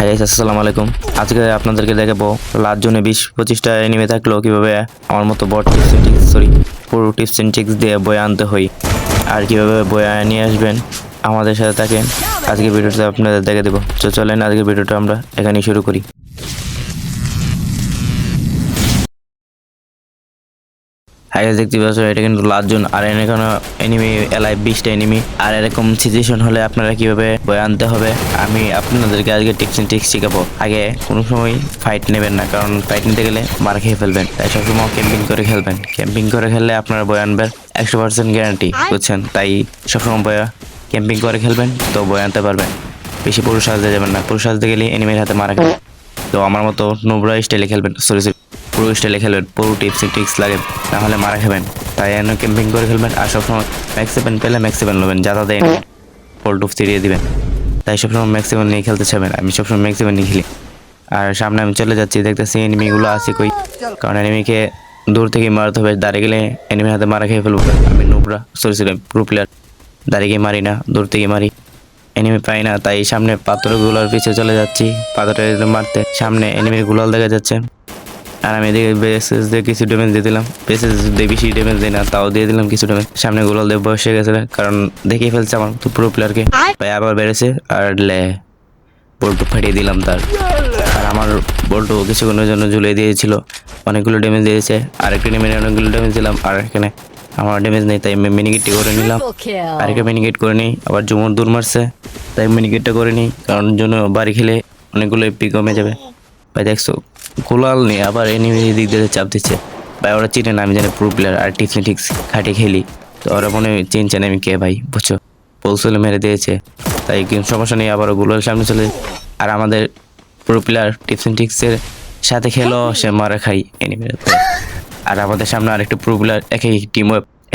Hi guys আসসালামু আলাইকুম। আজকে আপনাদেরকে দেখাবো লাস্ট জোনে বিশ পঁচিশটা এনিমে থাকলেও কীভাবে আমার মতো bot tips and tricks sorry পুরো টিপস অ্যান্ড ট্রিক্স দিয়ে বয়ে আনতে হয় আর কীভাবে বয়ে নিয়ে আসবেন, আমাদের সাথে থাকেন। আজকে ভিডিওটা আপনাদের দেখে দেবো। তো চলেন আজকে ভিডিওটা আমরা এখানেই শুরু করি। গাইস দেখতে পাচ্ছ এটা কিন্তু লাস্ট জোন আর এখানে এনিমি এলাই বিশটা এনিমি আর এরকম সিচুয়েশন হলে আপনারা কীভাবে বয়ে আনতে হবে আমি আপনাদেরকে আজকে টিপস এন্ড ট্রিক্স শেখাবো। আগে কোনো সময় ফাইট নেবেন না কারণ ফাইট নিতে গেলে মার খেয়ে ফেলবেন। তাই সবসময় ক্যাম্পিং করে খেলবেন। ক্যাম্পিং করে খেললে আপনারা বয়ে আনবেন একশো পার্সেন্ট গ্যারান্টি বুঝছেন? তাই সবসময় বয়ে ক্যাম্পিং করে খেলবেন তো বয়ে আনতে পারবেন। বেশি পুরুষ সাজতে যাবেন না পুরুষ সাজতে গেলে এনিমির হাতে মারা খাবেন তো আমার মতো নোবরা স্টাইলে খেলবেন। সরি সরি পুরো স্টাইলে খেলবেন পুরো টিপস টিক্স লাগে, নাহলে মারা খাবেন। তাই এনে ক্যাম্পিং করে খেলবেন আর সবসময় ম্যাক্স সেভেন পেলে ম্যাক্স সেভেন নেবেন, যাতা দেয় পোল টুপ ছিড়িয়ে দিবেন। তাই সবসময় ম্যাক্স সেভেন নিয়ে খেলতে চাবেন আমি সবসময় ম্যাক্স সেভেন নিয়ে খেলি। আর সামনে আমি চলে যাচ্ছি, দেখতেছি এনিমিগুলো আছে কই? কারণ এনিমিকে দূর থেকে মারতে হবে দাঁড়িয়ে গেলে এনিমির হাতে মারা খেয়ে ফেলব। আমি নোবরা সরি সরি প্রো প্লেয়ার দাঁড়িয়ে গিয়ে মারি না, দূর থেকে মারি। এনিমি পাই না, তাই সামনে পাথরগুলোর পিছে চলে যাচ্ছি পাথরের মারতে। সামনে এনিমির গুলাল দেখা যাচ্ছে। আর আমি এদিকে বেসেস দিয়ে কিছু ড্যামেজ দিয়ে দিলাম। বেসেস দিয়ে বেশি ড্যামেজ দিই না তাও দিয়ে দিলাম কিছু ড্যামেজ সামনে গুলাল দিয়ে বসে গেছে কারণ দেখে ফেলছে আমার তো পুরো প্লেয়ারকে ভাই আবার বেড়েছে আর লে বল্টু ফাটিয়ে দিলাম তার। আর আমার বল্টু কিছুক্ষণের জন্য ঝুলিয়ে দিয়েছিল অনেকগুলো ড্যামেজ দিয়েছে। আর একটা ড্যামেজ অনেকগুলো ড্যামেজ দিলাম আর এখানে আমার ড্যামেজ নেই তাই মিনিকেটটি করে নিলাম। আর একটা মিনিকেট করে নিই আবার জুমুর দূর মারছে তাই মিনিকেটটা করে নিই। কারণ জন্য বাড়ি খেলে অনেকগুলো এপি কমে যাবে। ভাই দেখছ গোলাল নেই আবার এনিমি দিক দিয়ে চাপ দিচ্ছে। ভাই, ওরা চিনে না, আমি জানি প্রো প্লেয়ার আর টিক্স খাটিয়ে খেলি। তো ওরা মনে চিনছে না আমি কে ভাই, বুঝছ? পৌঁছলে মেরে দিয়েছে। তাই কিন্তু সমস্যা নেই আবার গোলার সামনে চলে আর আমাদের প্রো প্লেয়ার টিক্সের সাথে খেলো, সে মারা খাই এনিমির আর আমাদের সামনে আর আরেকটা প্রো প্লেয়ার একই টিম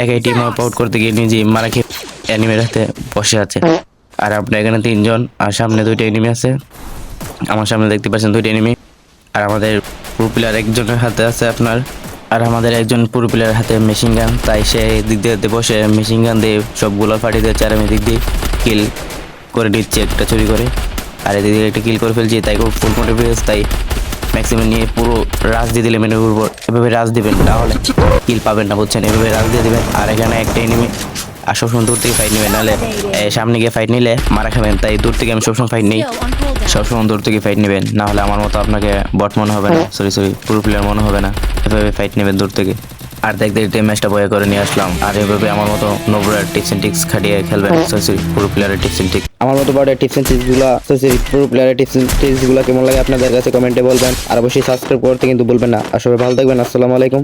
একই টিম আউট করতে গিয়ে নিজে মারা খেয়ে অ্যানিমের হাতে বসে আছে। আর আপনার এখানে তিনজন, আর সামনে দুইটা এনিমি আছে। আমার সামনে দেখতে পাচ্ছেন দুইটা এনিমি আর আমাদের পুরো প্লেয়ার একজনের হাতে আছে আপনার। আর আমাদের একজন পুরো প্লেয়ার হাতে মেশিন গান তাই সে দিক দিয়ে বসে মেশিন গান দিয়ে সবগুলো ফাটিয়ে দিচ্ছে আর আমি দিক দিয়ে কিল করে দিচ্ছি একটা চুরি করে। আর এদিকে একটা কিল করে ফেলছি, তাই খুব ফুল মোটিভেস তাই ম্যাক্সিমাম নিয়ে পুরো রাজ দিয়ে দিলে মেনের উপর। এভাবে রাজ দিবেন, তাহলে কিল পাবেন না, বুঝছেন? এভাবে রাজ দিয়ে দেবেন। আর এখানে একটা এনিমি আর সবসময় দূর থেকে ফাইট নেবেন নাহলে সামনে গিয়ে ফাইট নিলে মারা খাবেন তাই দূর থেকে আমি সবসময় ফাইট নিই. সবসময় দূর থেকে ফাইট নেবেন না হলে আমার মতো আপনাকে বট মনে হবে না। সরি সরি পুরো প্লেয়ার মনে হবে না। এভাবে ফাইট নেবেন দূর থেকে। আর দেখতে দেখতে ম্যাচটা বয়ে করে নিয়ে আসলাম। আর এভাবে আমার মতো নোবরার টিপস এন্ড টিক্স খাটিয়ে খেলবেন। সরি সরি পুরো প্লেয়ারের টিপস এন্ড টিক্স আমার মতো বড় টিপস এন্ড ট্রিক্সগুলো পুরো প্লেয়ারের টিপস এন্ড ট্রিক্সগুলো কেমন লাগে আপনাদের কাছে কমেন্টে বলবেন। আর অবশ্যই সাবস্ক্রাইব করতে কিন্তু বলবেন না। আর সবাই ভালো থাকবেন। আসসালামু আলাইকুম।